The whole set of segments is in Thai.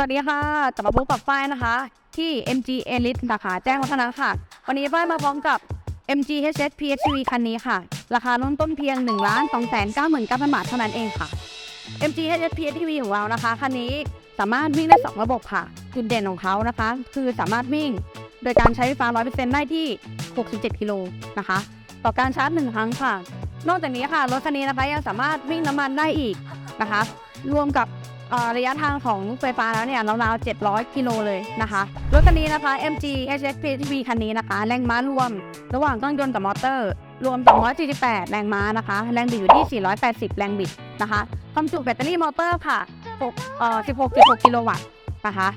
สวัสดีค่ะกลับมาพบกับฝ้ายนะคะ ที่ MG Elite สาขาแจ้งวัฒนะค่ะ วันนี้ฝ้ายมาพร้อมกับ MG HS PHEV คันนี้ค่ะ ราคาเริ่มต้นเพียง 1 2 9 9 9 0 0 บาทเท่านั้นเองค่ะ MG HS PHEV ของเรานะคะ คันนี้สามารถวิ่งได้ 2 ระบบค่ะ จุดเด่นของเขานะคะ คือสามารถวิ่ง โดยการใช้ไฟฟ้า 100%ได้ที่ 67 กิโลนะคะ ต่อการชาร์จ 1 ครั้งค่ะ นอกจากนี้ค่ะ รถคันนี้นะคะยังสามารถวิ่งน้ำมันได้อีกนะคะ รวมกับ ระยะทางของไฟฟ้าแล้วเนี่ยราวๆ700 กิโลเลยนะคะรถคันนี้นะคะ MG HS PHEV คันนี้นะคะ แรงม้ารวม ระหว่างเครื่องยนต์กับมอเตอร์ รวม 248 แรงม้านะคะ แรงบิดอยู่ที่ 480 แรงบิดนะคะความจุแบตเตอรี่มอเตอร์ค่ะ6เอ่อ16.6 กิโลวัตต์นะคะ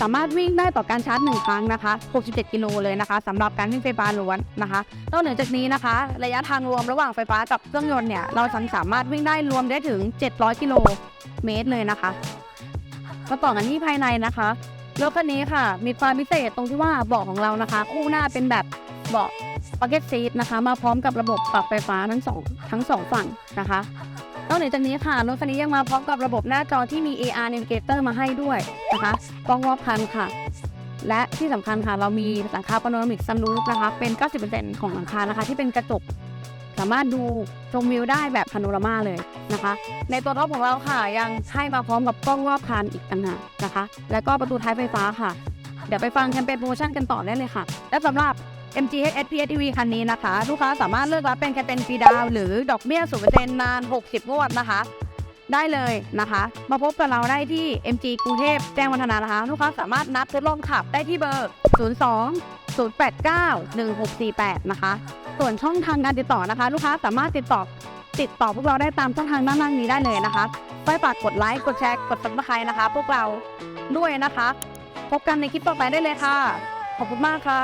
สามารถวิ่งได้ต่อการชาร์จ 1 ครั้งนะคะ 67 กิโลเลยนะคะสำหรับการวิ่งไฟฟ้าล้วนนะคะนอกเหนือจากนี้นะคะ ระยะทางรวมระหว่างไฟฟ้ากับเครื่องยนต์เนี่ย เราสามารถวิ่งได้รวมได้ถึง 700 กิโลเมตรเลยนะคะ มาต่อกันที่ภายในนะคะรถคันนี้ค่ะ มีความพิเศษตรงที่ว่าเบาะของเรานะคะ คู่หน้าเป็นแบบเบาะ pocket seat นะคะ มาพร้อมกับระบบปรับไฟฟ้าทั้งสองทั้งสองฝั่งนะคะ นอกจากนี้ค่ะรถคันนี้ยังมาพร้อมกับระบบหน้าจอที่มี AR Navigator มาให้ด้วยนะคะกล้องรอบคันค่ะ และที่สำคัญค่ะเรามีหลังคาปาโนรามิกซันรูฟนะคะเป็น 90%ของหลังคานะคะที่เป็นกระจกสามารถดูชมวิวได้แบบพาโนรามาเลยนะคะ ในตัวท็อปของเราค่ะยังให้มาพร้อมกับกล้องรอบคันอีกต่างหากนะคะ แล้วก็ประตูท้ายไฟฟ้าค่ะ เดี๋ยวไปฟังแคมเปญโปรโมชั่นกันต่อได้เลยค่ะ และสำหรับ MG HS PHEV คันนี้นะคะ ลูกค้าสามารถเลือกรับเป็นแคมเปญฟรีดาวหรือดอกเบี้ย0%นนาน 60 งวดนะคะ ได้เลยนะคะ มาพบกับเราได้ที่ MG กรุงเทพแจ้งวัฒนะนะคะ ลูกค้าสามารถนัดทดลองขับได้ที่เบอร์ 02 089 1648 นะคะ ส่วนช่องทางการติดต่อนะคะ ลูกค้าสามารถติดต่อติดต่อพวกเราได้ตามช่องทางด้านล่างนี้ได้เลยนะคะไปฝากกดไลค์ กดแชร์ กดซับสไครต์นะคะ พวกเราด้วยนะคะ พบกันในคลิปต่อไปได้เลยค่ะ ขอบคุณมากค่ะ